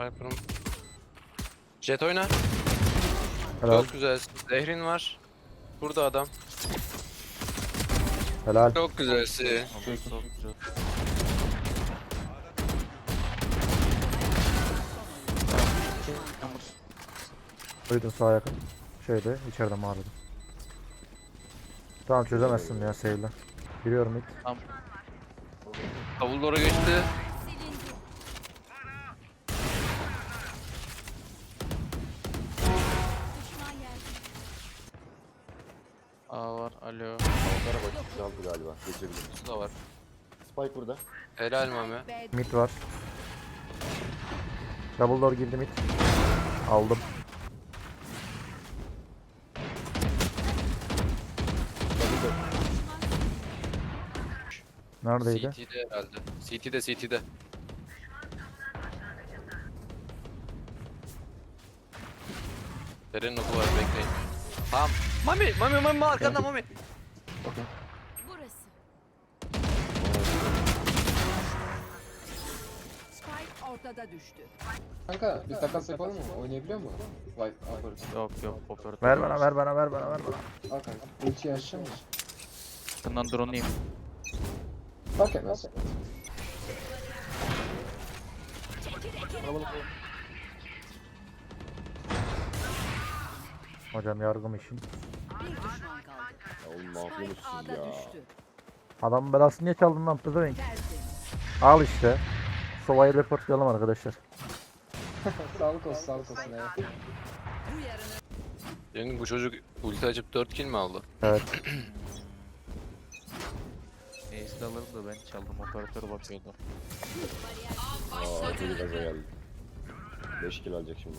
Viper'ım. Jet oyna. Helal. Çok güzel. Zehrin var. Burada adam. Helal. Çok güzelsin. Duydum sağa yakın. Şeyde içeride mağarada. Tamam çözemezsin ya save'le. Giriyorum ilk. Davul doğru geçti. Alo. Altlara bak. Aldı galiba. Geçebilir. Bu da var. Spike burada. Helal Mami. Mid var. Double door girdi mid. Aldım. Neredeydi? CT'de herhalde. CT'de CT'de. Derin oku var bekleyin. Tamam. Mami, Mami, Mami arkanda Mami. Burası. Spike ortada düştü. Kanka bir takas yapalım mı? Oynayabiliyor mu? Vay Alper. Yok yok operatör. Ver bana ver bana ver bana ver bana. Al kanka. Ultiyi açacağım mı? Yakından drone'layım. Fark etmez. Hocam yargım işin. Bir düşman. Ya oğlum ne Spike yapıyorsunuz A'da ya? düştü. Adamın belasını niye çaldın lan pezevenk? Al işte. Sova'yı reportlayalım arkadaşlar. sağlık olsun sağlık olsun ya. Bu çocuk ulti açıp 4 kill mi aldı? Evet. Neyse de alırım da ben çaldım. Operatör bakıyordu. Aa deli gaza geldi. 5 kill alacak şimdi.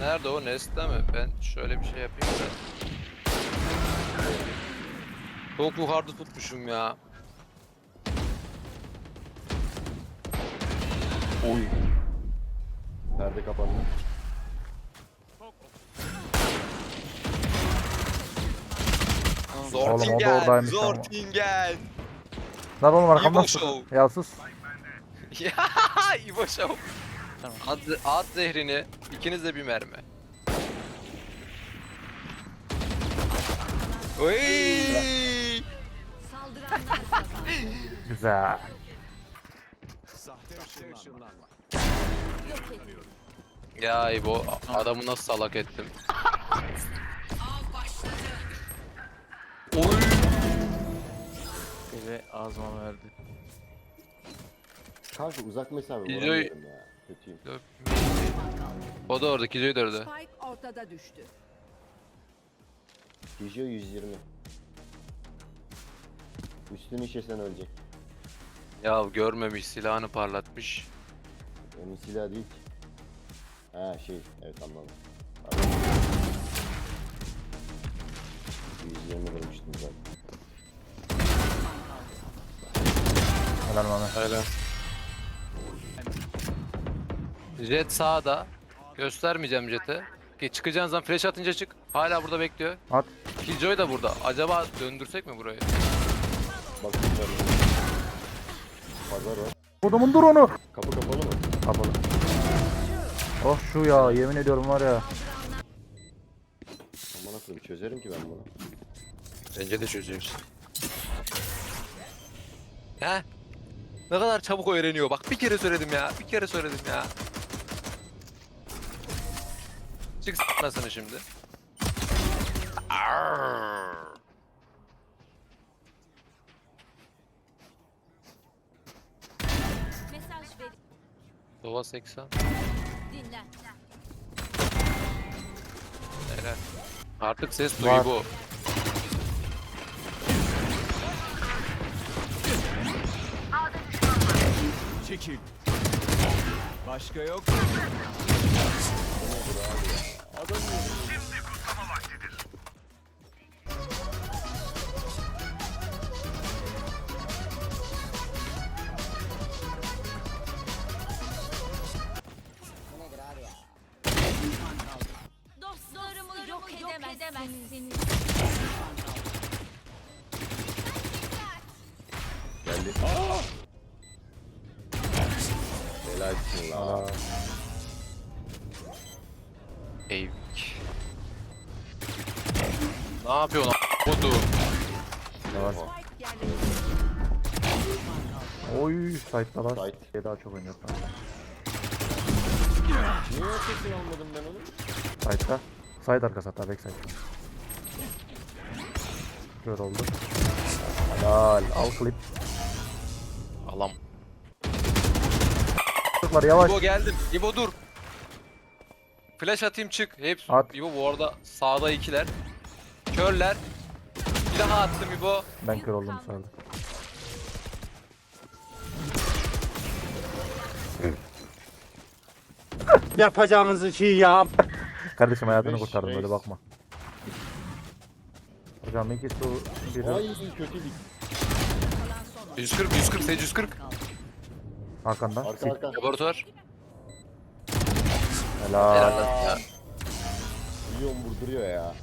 Nerede o Nest'te mi? Ben şöyle bir şey yapayım da. Çok yukarıda tutmuşum ya. Oy. Perde kapandı. Oğlum, o da Zortingen, oradaymış ama. Zortingen. Lan oğlum arkamdan İbo. Show. Ya sus. Ya İbo Show. Tamam. At, at zehrini, ikiniz de bir mermi. Oy! Güzel. Ya İbo, adamı nasıl salak ettim. Oy! Eve ağzıma verdi. Kanka uzak mesafe Videoyu- vuramıyorum ya. Kötüyüm. O da orada, Kizo'yu da orada. Spike ortada düştü. Peugeot 120. Üstünü işesen ölecek. Ya görmemiş, silahını parlatmış. Onun silahı değil ki. Ha şey, evet anladım. Pardon. 120 vurmuştum zaten. Helal Mami. Öyle. Jet sağda. Göstermeyeceğim Jet'e. Ki çıkacağın zaman flash atınca çık. Hala burada bekliyor. At. Killjoy da burada. Acaba döndürsek mi burayı? Bak yukarı. Pazar var. Kodumun dur onu. Kapı kapalı mı? Kapalı. Oh şu ya yemin ediyorum var ya. Aman akıllı çözerim ki ben bunu. Bence de çözüyoruz. He? Ne kadar çabuk öğreniyor. Bak bir kere söyledim ya. Bir kere söyledim ya. Çık s**masını şimdi. Arrrr. Mesaj ver. Dova 80. Dinlen. Helal. Artık ses Var. duyu bu. Çekil. Başka yok. Dostlarımı Geldi. Helal. Helalsin la. Aa, Eyvik. Ne yapıyorsun a- Budu? yavaş. Spike yerleştirildi. Oy site'dalar. Site. Şey daha çok oynuyor. Niye sesini almadım ben onu? Site'da. Side arkası hatta backside. Kör oldu. Helal. Al klip. Alam. Çocuklar yavaş. İbo geldim. İbo dur. Flash atayım çık. Hep At. İbo bu arada sağda ikiler. Körler. Bir daha attım İbo. Ben kör oldum sağda. Yapacağınızı şey yap. Kardeşim hayatını Beş, kurtardım beş. öyle bakma. Hocam iki su biri Ay kötü bir. 140 140 Sage 140. arkanda. Arka Sik. arka. Laboratuvar. Helal. Helal lan ya. Milyon vurduruyor ya.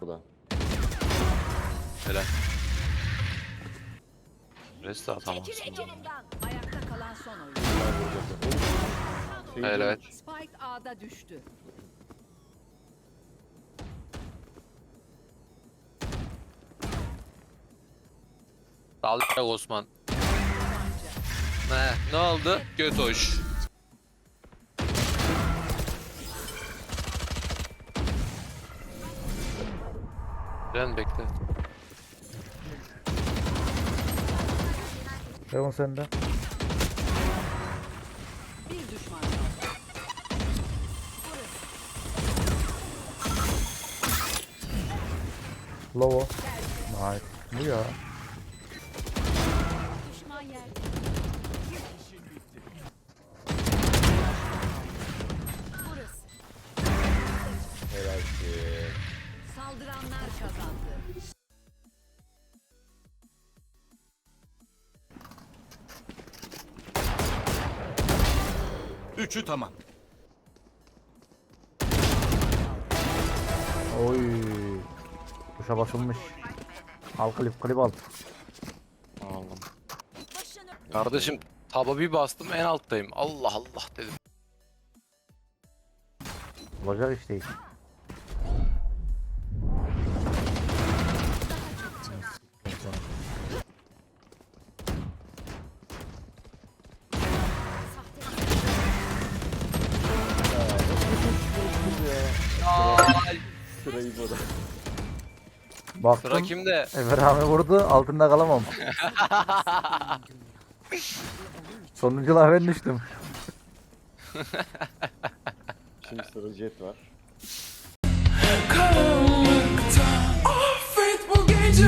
Bu da. Helal. Rest atamazsın. canım. Ayakta kalan son oyun. Şey evet. Spike A'da düştü. Ol Osman. Ne, ne oldu? Göt hoş. Ren bekle. Leon sende. Bir düşman kaldı. Lovo. Nice. Bu ya. Saldıranlar kazandı. Üçü tamam. Oy. Kuşa basılmış. Al klip klip al. Aldım. Kardeşim taba bir bastım en alttayım. Allah Allah dedim. Olacak iş Sırayı bu da. Baktım. sıra kimde? Efer abi vurdu. Altında kalamam. Sonuncular ben düştüm. Şimdi sıra jet var. Karanlıkta affet bu gece